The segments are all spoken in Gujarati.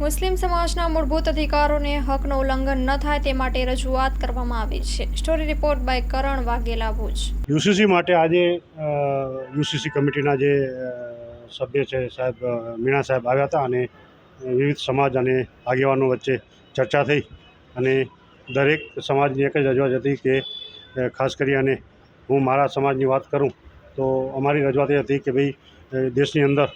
મુસ્લિમ સમાજના મૂળભૂત અધિકારોને હકનું ઉલ્લંઘન ન થાય તે માટે રજૂઆત કરવામાં આવી છે. Story report by Karan Vaghela Bhuj. UCC માટે આજે યુસીસી કમિટીના જે સભ્ય છે સાહેબ મીણા સાહેબ આવ્યા હતા અને વિવિધ સમાજ અને આગેવાનો વચ્ચે ચર્ચા થઈ અને દરેક સમાજની એક જ રજૂઆત હતી કે ખાસ કરી અને હું મારા સમાજની વાત કરું તો અમારી રજૂઆત એ હતી કે ભાઈ દેશની અંદર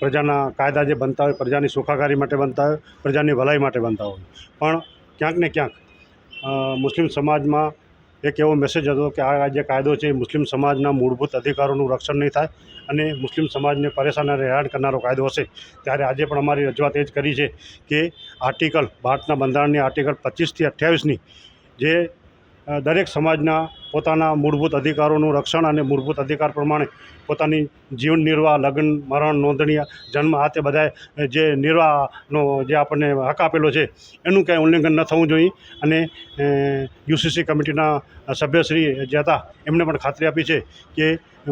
પ્રજાના કાયદા જે બનતા હોય, પ્રજાની સુખાકારી માટે બનતા હોય, પ્રજાની ભલાઈ માટે બનતા હોય. પણ ક્યાંક ને ક્યાંક મુસ્લિમ સમાજમાં એક એવો મેસેજ હતો કે આ જે કાયદો છે મુસ્લિમ સમાજના મૂળભૂત અધિકારોનું રક્ષણ નહીં થાય અને મુસ્લિમ સમાજને પરેશાન અને હેરાન કરનારો કાયદો હશે. ત્યારે આજે પણ અમારી રજૂઆત એ જ કરી છે કે આર્ટિકલ ભારતના બંધારણની આર્ટિકલ પચીસથી અઠ્યાવીસની જે દરેક સમાજના પોતાના મૂળભૂત અધિકારોનું રક્ષણ અને મૂળભૂત અધિકાર પ્રમાણે પોતાની જીવન નિર્વાહ, લગ્ન, મરણ નોંધણી જન્મ આ તે બધાએ જે નિર્વાહનો જે આપણને હક આપેલો છે, એનું ક્યાંય ઉલ્લંઘન ન થવું જોઈએ. અને યુસીસી કમિટીના સભ્યશ્રી જે હતા, એમને પણ ખાતરી આપી છે કે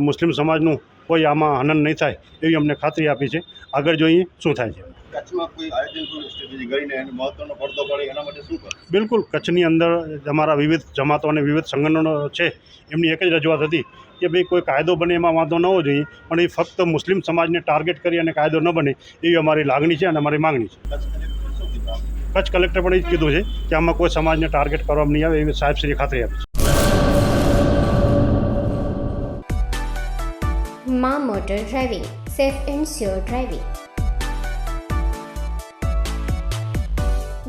મુસ્લિમ સમાજનું કોઈ આમાં હનન નહીં થાય, એવી અમને ખાતરી આપી છે. આગળ જોઈએ શું થાય છે. કચ્છમાં કોઈ આયોજન કોઈ સ્ટ્રેટેજી કરીને એનો મહત્વનો પડદો પડે એના માટે શું કરે? બિલકુલ કચ્છની અંદર અમારા વિવિધ જમાતો અને વિવિધ સંગઠનો છે. એમની એક જ રજૂઆત હતી કે ભાઈ કોઈ કાયદો બને એમાં વાંધો ન હોવો જોઈએ પણ એ ફક્ત મુસ્લિમ સમાજને ટાર્ગેટ કરી અને કાયદો ન બને એવી અમારી લાગણી છે અને અમારી માગણી છે. કચ્છ કલેક્ટરે શું કીધું આમ? કચ્છ કલેક્ટર પણ એ જ કીધું છે કે આમાં કોઈ સમાજને ટાર્ગેટ કરવામાં નહીં આવે એવી સાહેબશ્રી ખાતરી આપી છે. મા motor driving safe and sure driving.